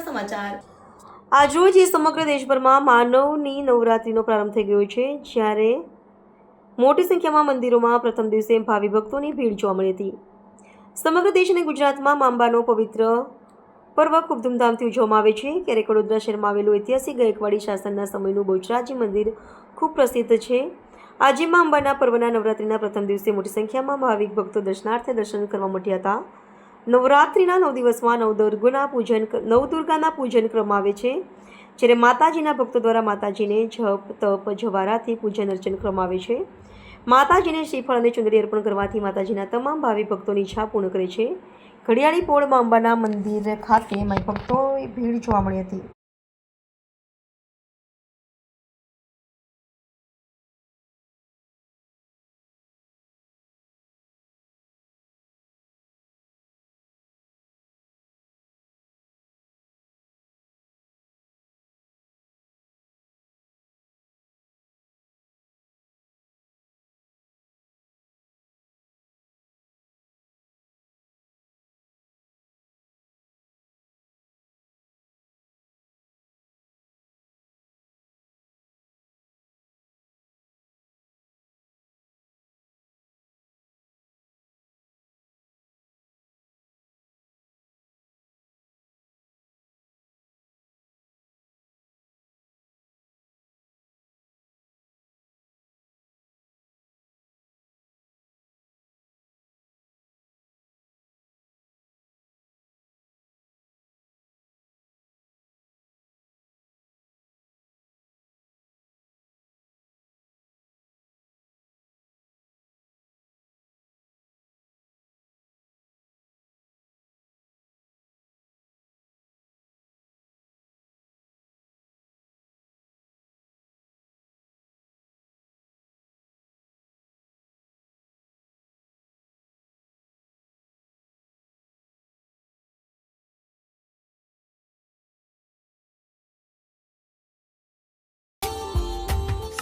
સમાચાર. આજરોજ એ સમગ્ર દેશભરમાં માનવની નવરાત્રિનો પ્રારંભ થઈ ગયો છે, જ્યારે મોટી સંખ્યામાં મંદિરોમાં પ્રથમ દિવસે ભાવિ ભક્તોની ભીડ જોવા મળી હતી. સમગ્ર દેશ અને ગુજરાતમાં માંબાનો પવિત્ર પર્વ ખૂબ ધૂમધામથી ઉજવવામાં આવે છે. ક્યારેક વડોદરા શહેરમાં આવેલું ઐતિહાસિક ગાયકવાડી શાસનના સમયનું બહુચરાજી મંદિર ખૂબ પ્રસિદ્ધ છે. આજે મા અંબાના પર્વના નવરાત્રિના પ્રથમ દિવસે મોટી સંખ્યામાં ભાવિક ભક્તો દર્શનાર્થે દર્શન કરવા મટ્યા હતા. નવરાત્રિના નવ દિવસમાં નવદુર્ગના પૂજન નવદુર્ગાના પૂજન કરવામાં આવે છે, જ્યારે માતાજીના ભક્તો દ્વારા માતાજીને જપ, તપ, જવારાથી પૂજન અર્ચન ક્રમ આવે છે. માતાજીને શ્રીફળ અને ચુંદડી અર્પણ કરવાથી માતાજીના તમામ ભાવિ ભક્તોની ઈચ્છા પૂર્ણ કરે છે. ઘડિયાળી પોળમાં અંબાના મંદિર ખાતે માઈ ભક્તોએ ભીડ જોવા મળી હતી.